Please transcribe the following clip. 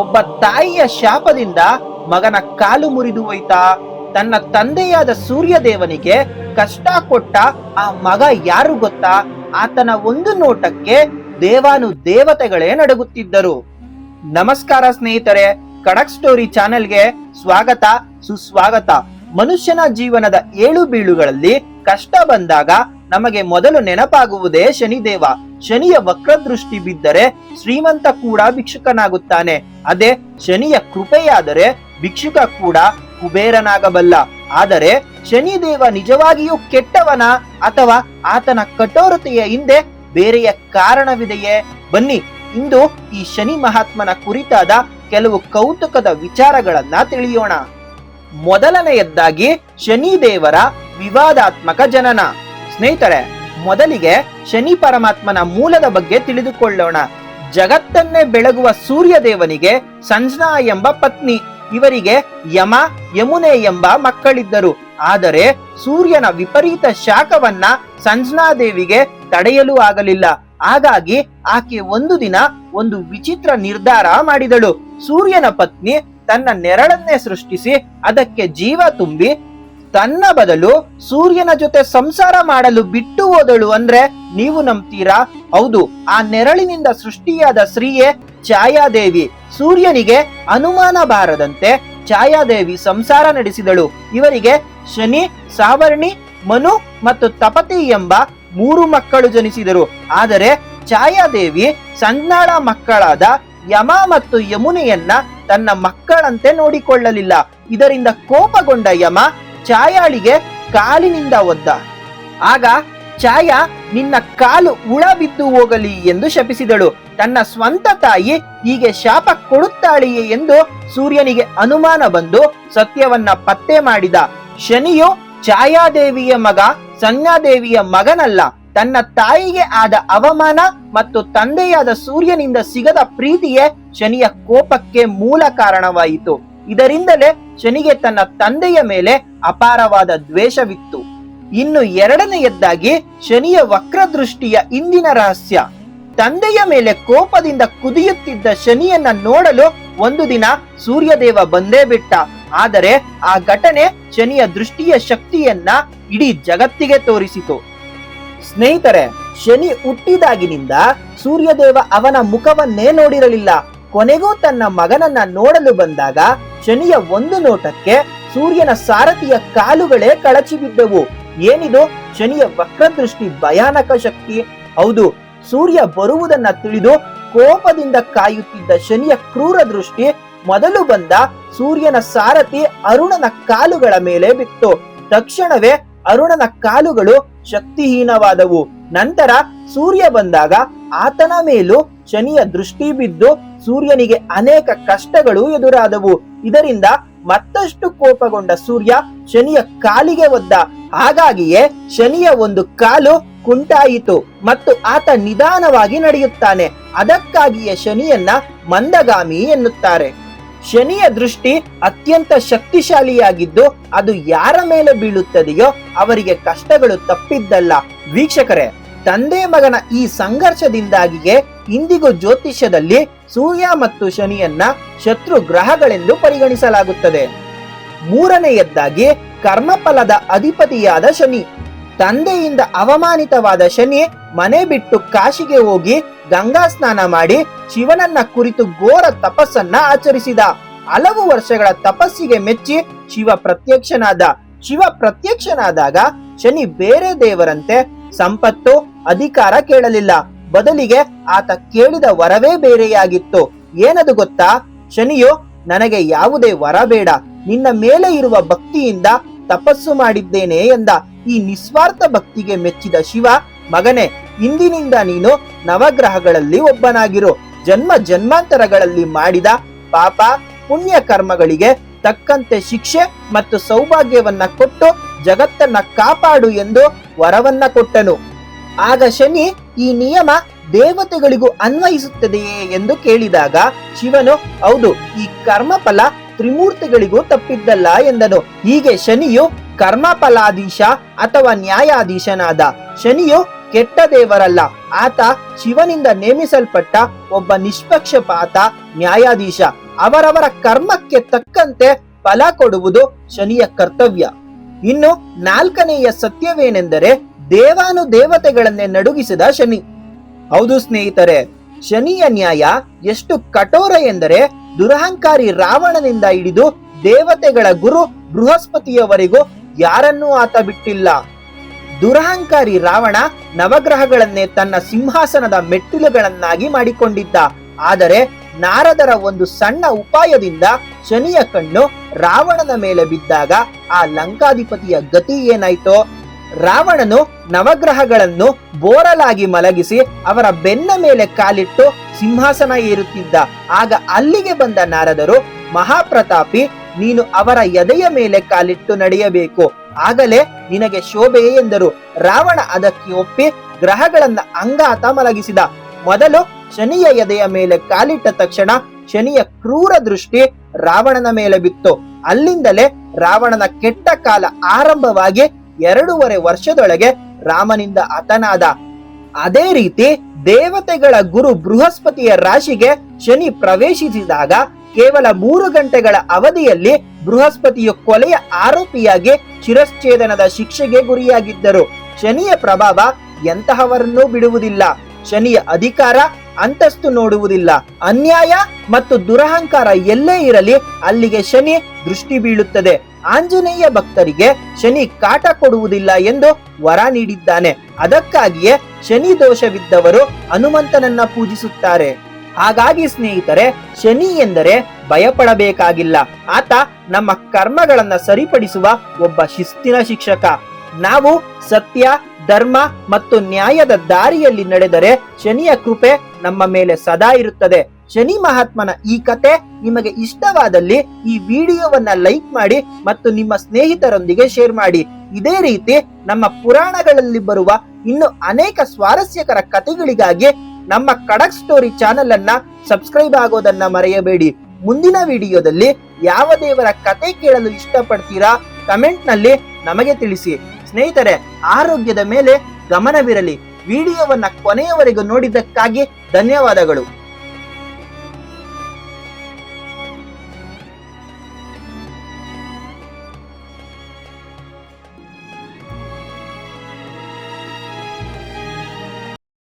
ಒಬ್ಬ ತಾಯಿಯ ಶಾಪದಿಂದ ಮಗನ ಕಾಲು ಮುರಿದು ಹೋಯ್ತಾ. ತನ್ನ ತಂದೆಯಾದ ಸೂರ್ಯದೇವನಿಗೆ ಕಷ್ಟ ಕೊಟ್ಟ ಆ ಮಗ ಯಾರು ಗೊತ್ತಾ? ಆತನ ಒಂದು ನೋಟಕ್ಕೆ ದೇವಾನು ದೇವತೆಗಳೇ ನಡಗುತ್ತಿದ್ದರು. ನಮಸ್ಕಾರ ಸ್ನೇಹಿತರೆ, ಕಡಕ್ ಸ್ಟೋರಿ ಚಾನೆಲ್ಗೆ ಸ್ವಾಗತ, ಸುಸ್ವಾಗತ. ಮನುಷ್ಯನ ಜೀವನದ ಏಳು ಬೀಳುಗಳಲ್ಲಿ ಕಷ್ಟ ಬಂದಾಗ ನಮಗೆ ಮೊದಲು ನೆನಪಾಗುವುದೇ ಶನಿದೇವ. ಶನಿಯ ವಕ್ರದೃಷ್ಟಿ ಬಿದ್ದರೆ ಶ್ರೀಮಂತ ಕೂಡ ಭಿಕ್ಷುಕನಾಗುತ್ತಾನೆ. ಅದೇ ಶನಿಯ ಕೃಪೆಯಾದರೆ ಭಿಕ್ಷುಕ ಕೂಡ ಕುಬೇರನಾಗಬಲ್ಲ. ಆದರೆ ಶನಿದೇವ ನಿಜವಾಗಿಯೂ ಕೆಟ್ಟವನ ಅಥವಾ ಆತನ ಕಠೋರತೆಯ ಹಿಂದೆ ಬೇರೆಯ ಕಾರಣವಿದೆಯೇ? ಬನ್ನಿ, ಇಂದು ಈ ಶನಿ ಮಹಾತ್ಮನ ಕುರಿತಾದ ಕೆಲವು ಕೌತುಕದ ವಿಚಾರಗಳನ್ನ ತಿಳಿಯೋಣ. ಮೊದಲನೆಯದ್ದಾಗಿ ಶನಿದೇವರ ವಿವಾದಾತ್ಮಕ ಜನನ. ಸ್ನೇಹಿತರೆ, ಮೊದಲಿಗೆ ಶನಿ ಪರಮಾತ್ಮನ ಮೂಲದ ಬಗ್ಗೆ ತಿಳಿದುಕೊಳ್ಳೋಣ. ಜಗತ್ತನ್ನೇ ಬೆಳಗುವ ಸೂರ್ಯ ದೇವನಿಗೆ ಸಂಜ್ನಾ ಎಂಬ ಪತ್ನಿ. ಇವರಿಗೆ ಯಮ, ಯಮುನೆ ಎಂಬ ಮಕ್ಕಳಿದ್ದರು. ಆದರೆ ಸೂರ್ಯನ ವಿಪರೀತ ಶಾಖವನ್ನ ಸಂಜ್ನಾ ದೇವಿಗೆ ತಡೆಯಲು ಆಗಲಿಲ್ಲ. ಹಾಗಾಗಿ ಆಕೆ ಒಂದು ದಿನ ಒಂದು ವಿಚಿತ್ರ ನಿರ್ಧಾರ ಮಾಡಿದಳು. ಸೂರ್ಯನ ಪತ್ನಿ ತನ್ನ ನೆರಳನ್ನೇ ಸೃಷ್ಟಿಸಿ ಅದಕ್ಕೆ ಜೀವ ತುಂಬಿ ತನ್ನ ಬದಲು ಸೂರ್ಯನ ಜೊತೆ ಸಂಸಾರ ಮಾಡಲು ಬಿಟ್ಟು ಹೋದಳು ಅಂದ್ರೆ ನೀವು ನಂಬ್ತೀರಾ? ಹೌದು, ಆ ನೆರಳಿನಿಂದ ಸೃಷ್ಟಿಯಾದ ಸ್ತ್ರೀಯೇ ಛಾಯಾದೇವಿ. ಸೂರ್ಯನಿಗೆ ಅನುಮಾನ ಬಾರದಂತೆ ಛಾಯಾದೇವಿ ಸಂಸಾರ ನಡೆಸಿದಳು. ಇವರಿಗೆ ಶನಿ, ಸಾವರ್ಣಿ, ಮನು ಮತ್ತು ತಪತಿ ಎಂಬ ಮೂರು ಮಕ್ಕಳು ಜನಿಸಿದರು. ಆದರೆ ಛಾಯಾದೇವಿ ಸಂಜ್ಞಾಳ ಮಕ್ಕಳಾದ ಯಮ ಮತ್ತು ಯಮುನೆಯನ್ನ ತನ್ನ ಮಕ್ಕಳಂತೆ ನೋಡಿಕೊಳ್ಳಲಿಲ್ಲ. ಇದರಿಂದ ಕೋಪಗೊಂಡ ಯಮ ಛಾಯಾಳಿಗೆ ಕಾಲಿನಿಂದ ಒದ್ದ. ಆಗ ಛಾಯಾ, ನಿನ್ನ ಕಾಲು ಉಳ ಬಿದ್ದು ಹೋಗಲಿ ಎಂದು ಶಪಿಸಿದಳು. ತನ್ನ ಸ್ವಂತ ತಾಯಿ ಹೀಗೆ ಶಾಪ ಕೊಡುತ್ತಾಳೆಯೇ ಎಂದು ಸೂರ್ಯನಿಗೆ ಅನುಮಾನ ಬಂದು ಸತ್ಯವನ್ನ ಪತ್ತೆ ಮಾಡಿದ. ಶನಿಯು ಛಾಯಾದೇವಿಯ ಮಗ, ಸಂಜ್ಞಾದೇವಿಯ ಮಗನಲ್ಲ. ತನ್ನ ತಾಯಿಗೆ ಆದ ಅವಮಾನ ಮತ್ತು ತಂದೆಯಾದ ಸೂರ್ಯನಿಂದ ಸಿಗದ ಪ್ರೀತಿಯೇ ಶನಿಯ ಕೋಪಕ್ಕೆ ಮೂಲ ಕಾರಣವಾಯಿತು. ಇದರಿಂದಲೇ ಶನಿಗೆ ತನ್ನ ತಂದೆಯ ಮೇಲೆ ಅಪಾರವಾದ ದ್ವೇಷವಿತ್ತು. ಇನ್ನು ಎರಡನೆಯದ್ದಾಗಿ ಶನಿಯ ವಕ್ರದೃಷ್ಟಿಯ ಇಂದಿನ ರಹಸ್ಯ. ತಂದೆಯ ಮೇಲೆ ಕೋಪದಿಂದ ಕುದಿಯುತ್ತಿದ್ದ ಶನಿಯನ್ನ ನೋಡಲು ಒಂದು ದಿನ ಸೂರ್ಯದೇವ ಬಂದೇ ಬಿಟ್ಟ. ಆದರೆ ಆ ಘಟನೆ ಶನಿಯ ದೃಷ್ಟಿಯ ಶಕ್ತಿಯನ್ನ ಇಡೀ ಜಗತ್ತಿಗೆ ತೋರಿಸಿತು. ಸ್ನೇಹಿತರೆ, ಶನಿ ಹುಟ್ಟಿದಾಗಿನಿಂದ ಸೂರ್ಯದೇವ ಅವನ ಮುಖವನ್ನೇ ನೋಡಿರಲಿಲ್ಲ. ಕೊನೆಗೂ ತನ್ನ ಮಗನನ್ನ ನೋಡಲು ಬಂದಾಗ ಶನಿಯ ಒಂದು ನೋಟಕ್ಕೆ ಸೂರ್ಯನ ಸಾರಥಿಯ ಕಾಲುಗಳೇ ಕಳಚಿ ಬಿದ್ದವು. ಏನಿದು? ಶನಿಯ ವಕ್ರದೃಷ್ಟಿ ಭಯಾನಕ ಶಕ್ತಿ. ಹೌದು, ಸೂರ್ಯ ಬರುವುದನ್ನ ತಿಳಿದು ಕೋಪದಿಂದ ಕಾಯುತ್ತಿದ್ದ ಶನಿಯ ಕ್ರೂರ ದೃಷ್ಟಿ ಮೊದಲು ಬಂದ ಸೂರ್ಯನ ಸಾರಥಿ ಅರುಣನ ಕಾಲುಗಳ ಮೇಲೆ ಬಿತ್ತು. ತಕ್ಷಣವೇ ಅರುಣನ ಕಾಲುಗಳು ಶಕ್ತಿಹೀನವಾದವು. ನಂತರ ಸೂರ್ಯ ಬಂದಾಗ ಆತನ ಮೇಲೂ ಶನಿಯ ದೃಷ್ಟಿ ಬಿದ್ದು ಸೂರ್ಯನಿಗೆ ಅನೇಕ ಕಷ್ಟಗಳು ಎದುರಾದವು. ಇದರಿಂದ ಮತ್ತಷ್ಟು ಕೋಪಗೊಂಡ ಸೂರ್ಯ ಶನಿಯ ಕಾಲಿಗೆ ಒದ್ದ. ಹಾಗಾಗಿಯೇ ಶನಿಯ ಒಂದು ಕಾಲು ಕುಂಟಾಯಿತು ಮತ್ತು ಆತ ನಿಧಾನವಾಗಿ ನಡೆಯುತ್ತಾನೆ. ಅದಕ್ಕಾಗಿಯೇ ಶನಿಯನ್ನ ಮಂದಗಾಮಿ ಎನ್ನುತ್ತಾರೆ. ಶನಿಯ ದೃಷ್ಟಿ ಅತ್ಯಂತ ಶಕ್ತಿಶಾಲಿಯಾಗಿದ್ದು ಅದು ಯಾರ ಮೇಲೆ ಬೀಳುತ್ತದೆಯೋ ಅವರಿಗೆ ಕಷ್ಟಗಳು ತಪ್ಪಿದ್ದಲ್ಲ. ವೀಕ್ಷಕರೇ, ತಂದೆ ಮಗನ ಈ ಸಂಘರ್ಷದಿಂದಾಗಿಯೇ ಇಂದಿಗೂ ಜ್ಯೋತಿಷ್ಯದಲ್ಲಿ ಸೂರ್ಯ ಮತ್ತು ಶನಿಯನ್ನ ಶತ್ರು ಗ್ರಹಗಳೆಂದು ಪರಿಗಣಿಸಲಾಗುತ್ತದೆ. ಮೂರನೆಯದ್ದಾಗಿ ಕರ್ಮಫಲದ ಅಧಿಪತಿಯಾದ ಶನಿ. ತಂದೆಯಿಂದ ಅವಮಾನಿತವಾದ ಶನಿ ಮನೆ ಬಿಟ್ಟು ಕಾಶಿಗೆ ಹೋಗಿ ಗಂಗಾ ಸ್ನಾನ ಮಾಡಿ ಶಿವನನ್ನ ಕುರಿತು ಘೋರ ತಪಸ್ಸನ್ನ ಆಚರಿಸಿದ. ಹಲವು ವರ್ಷಗಳ ತಪಸ್ಸಿಗೆ ಮೆಚ್ಚಿ ಶಿವ ಪ್ರತ್ಯಕ್ಷನಾದ. ಶಿವ ಪ್ರತ್ಯಕ್ಷನಾದಾಗ ಶನಿ ಬೇರೆ ದೇವರಂತೆ ಸಂಪತ್ತು ಅಧಿಕಾರ ಕೇಳಲಿಲ್ಲ. ಬದಲಿಗೆ ಆತ ಕೇಳಿದ ವರವೇ ಬೇರೆಯಾಗಿತ್ತು. ಏನದು ಗೊತ್ತಾ? ಶನಿಯು, ನನಗೆ ಯಾವುದೇ ವರ ಬೇಡ. ನಿನ್ನ ಮೇಲೆ ಇರುವ ಭಕ್ತಿಯಿಂದ ತಪಸ್ಸು ಮಾಡಿದ್ದೇನೆ ಎಂದ. ಈ ನಿಸ್ವಾರ್ಥ ಭಕ್ತಿಗೆ ಮೆಚ್ಚಿದ ಶಿವ, ಮಗನೇ, ಇಂದಿನಿಂದ ನೀನು ನವಗ್ರಹಗಳಲ್ಲಿ ಒಬ್ಬನಾಗಿರು. ಜನ್ಮ ಜನ್ಮಾಂತರಗಳಲ್ಲಿ ಮಾಡಿದ ಪಾಪ ಪುಣ್ಯ ಕರ್ಮಗಳಿಗೆ ತಕ್ಕಂತೆ ಶಿಕ್ಷೆ ಮತ್ತು ಸೌಭಾಗ್ಯವನ್ನ ಕೊಟ್ಟು ಜಗತ್ತನ್ನ ಕಾಪಾಡು ಎಂದು ವರವನ್ನ ಕೊಟ್ಟನು. ಆಗ ಶನಿ ಈ ನಿಯಮ ದೇವತೆಗಳಿಗೂ ಅನ್ವಯಿಸುತ್ತದೆಯೇ ಎಂದು ಕೇಳಿದಾಗ, ಶಿವನು, ಹೌದು, ಈ ಕರ್ಮಫಲ ತ್ರಿಮೂರ್ತಿಗಳಿಗೂ ತಪ್ಪಿದ್ದಲ್ಲ ಎಂದನು. ಹೀಗೆ ಶನಿಯು ಕರ್ಮಫಲಾಧೀಶ ಅಥವಾ ನ್ಯಾಯಾಧೀಶನಾದ ಶನಿಯು ಕೆಟ್ಟ ದೇವರಲ್ಲ. ಆತ ಶಿವನಿಂದ ನೇಮಿಸಲ್ಪಟ್ಟ ಒಬ್ಬ ನಿಷ್ಪಕ್ಷಪಾತ ನ್ಯಾಯಾಧೀಶ. ಅವರವರ ಕರ್ಮಕ್ಕೆ ತಕ್ಕಂತೆ ಫಲ ಕೊಡುವುದು ಶನಿಯ ಕರ್ತವ್ಯ. ಇನ್ನು ನಾಲ್ಕನೆಯ ಸತ್ಯವೇನೆಂದರೆ ದೇವಾನು ದೇವತೆಗಳನ್ನೇ ನಡುಗಿಸಿದ ಶನಿ. ಹೌದು ಸ್ನೇಹಿತರೆ, ಶನಿಯ ನ್ಯಾಯ ಎಷ್ಟು ಕಠೋರ ಎಂದರೆ ದುರಹಂಕಾರಿ ರಾವಣನಿಂದ ಹಿಡಿದು ದೇವತೆಗಳ ಗುರು ಬೃಹಸ್ಪತಿಯವರೆಗೂ ಯಾರನ್ನೂ ಆತ ಬಿಟ್ಟಿಲ್ಲ. ದುರಹಂಕಾರಿ ರಾವಣ ನವಗ್ರಹಗಳನ್ನೇ ತನ್ನ ಸಿಂಹಾಸನದ ಮೆಟ್ಟಿಲುಗಳನ್ನಾಗಿ ಮಾಡಿಕೊಂಡಿದ್ದ. ಆದರೆ ನಾರದರ ಒಂದು ಸಣ್ಣ ಉಪಾಯದಿಂದ ಶನಿಯ ಕಣ್ಣು ರಾವಣನ ಮೇಲೆ ಬಿದ್ದಾಗ ಆ ಲಂಕಾಧಿಪತಿಯ ಗತಿ ಏನಾಯ್ತೋ? ರಾವಣನು ನವಗ್ರಹಗಳನ್ನು ಬೋರಲಾಗಿ ಮಲಗಿಸಿ ಅವರ ಬೆನ್ನ ಮೇಲೆ ಕಾಲಿಟ್ಟು ಸಿಂಹಾಸನ ಏರುತ್ತಿದ್ದ. ಆಗ ಅಲ್ಲಿಗೆ ಬಂದ ನಾರದರು, ಮಹಾಪ್ರತಾಪಿ, ನೀನು ಅವರ ಎದೆಯ ಮೇಲೆ ಕಾಲಿಟ್ಟು ನಡೆಯಬೇಕು. ಆಗಲೇ ನಿನಗೆ ಶೋಭೆ ಎಂದರು. ರಾವಣ ಅದಕ್ಕೆ ಒಪ್ಪಿ ಗ್ರಹಗಳನ್ನ ಅಂಗಾತ ಮಲಗಿಸಿದ. ಮೊದಲು ಶನಿಯ ಎದೆಯ ಮೇಲೆ ಕಾಲಿಟ್ಟ ತಕ್ಷಣ ಶನಿಯ ಕ್ರೂರ ದೃಷ್ಟಿ ರಾವಣನ ಮೇಲೆ ಬಿತ್ತು. ಅಲ್ಲಿಂದಲೇ ರಾವಣನ ಕೆಟ್ಟ ಕಾಲ ಆರಂಭವಾಗಿ ಎರಡೂವರೆ ವರ್ಷದೊಳಗೆ ರಾಮನಿಂದ ಹತನಾದ. ಅದೇ ರೀತಿ ದೇವತೆಗಳ ಗುರು ಬೃಹಸ್ಪತಿಯ ರಾಶಿಗೆ ಶನಿ ಪ್ರವೇಶಿಸಿದಾಗ ಕೇವಲ ಮೂರು ಗಂಟೆಗಳ ಅವಧಿಯಲ್ಲಿ ಬೃಹಸ್ಪತಿಯು ಕೊಲೆಯ ಆರೋಪಿಯಾಗಿ ಶಿರಶ್ಛೇದನದ ಶಿಕ್ಷೆಗೆ ಗುರಿಯಾಗಿದ್ದರು. ಶನಿಯ ಪ್ರಭಾವ ಎಂತಹವರನ್ನೂ ಬಿಡುವುದಿಲ್ಲ. ಶನಿಯ ಅಧಿಕಾರ ಅಂತಸ್ತು ನೋಡುವುದಿಲ್ಲ. ಅನ್ಯಾಯ ಮತ್ತು ದುರಹಂಕಾರ ಎಲ್ಲೇ ಇರಲಿ ಅಲ್ಲಿಗೆ ಶನಿ ದೃಷ್ಟಿ ಬೀಳುತ್ತದೆ. ಆಂಜನೇಯ ಭಕ್ತರಿಗೆ ಶನಿ ಕಾಟ ಕೊಡುವುದಿಲ್ಲ ಎಂದು ವರ ನೀಡಿದ್ದಾನೆ. ಅದಕ್ಕಾಗಿಯೇ ಶನಿ ದೋಷವಿದ್ದವರು ಹನುಮಂತನನ್ನ ಪೂಜಿಸುತ್ತಾರೆ. ಹಾಗಾಗಿ ಸ್ನೇಹಿತರೆ, ಶನಿ ಎಂದರೆ ಭಯಪಡಬೇಕಾಗಿಲ್ಲ. ಆತ ನಮ್ಮ ಕರ್ಮಗಳನ್ನ ಸರಿಪಡಿಸುವ ಒಬ್ಬ ಶಿಸ್ತಿನ ಶಿಕ್ಷಕ. ನಾವು ಸತ್ಯ, ಧರ್ಮ ಮತ್ತು ನ್ಯಾಯದ ದಾರಿಯಲ್ಲಿ ನಡೆದರೆ ಶನಿಯ ಕೃಪೆ ನಮ್ಮ ಮೇಲೆ ಸದಾ ಇರುತ್ತದೆ. ಶನಿ ಮಹಾತ್ಮನ ಈ ಕತೆ ನಿಮಗೆ ಇಷ್ಟವಾದಲ್ಲಿ ಈ ವಿಡಿಯೋವನ್ನ ಲೈಕ್ ಮಾಡಿ ಮತ್ತು ನಿಮ್ಮ ಸ್ನೇಹಿತರೊಂದಿಗೆ ಶೇರ್ ಮಾಡಿ. ಇದೇ ರೀತಿ ನಮ್ಮ ಪುರಾಣಗಳಲ್ಲಿ ಬರುವ ಇನ್ನು ಅನೇಕ ಸ್ವಾರಸ್ಯಕರ ಕಥೆಗಳಿಗಾಗಿ ನಮ್ಮ ಕಡಕ್ ಸ್ಟೋರಿ ಚಾನೆಲ್ ಅನ್ನ ಸಬ್ಸ್ಕ್ರೈಬ್ ಆಗೋದನ್ನ ಮರೆಯಬೇಡಿ. ಮುಂದಿನ ವಿಡಿಯೋದಲ್ಲಿ ಯಾವ ದೇವರ ಕತೆ ಕೇಳಲು ಇಷ್ಟಪಡ್ತೀರಾ ಕಮೆಂಟ್ನಲ್ಲಿ ನಮಗೆ ತಿಳಿಸಿ. ಸ್ನೇಹಿತರೆ, ಆರೋಗ್ಯದ ಮೇಲೆ ಗಮನವಿರಲಿ. ವಿಡಿಯೋವನ್ನ ಕೊನೆಯವರೆಗೂ ನೋಡಿದ್ದಕ್ಕಾಗಿ ಧನ್ಯವಾದಗಳು.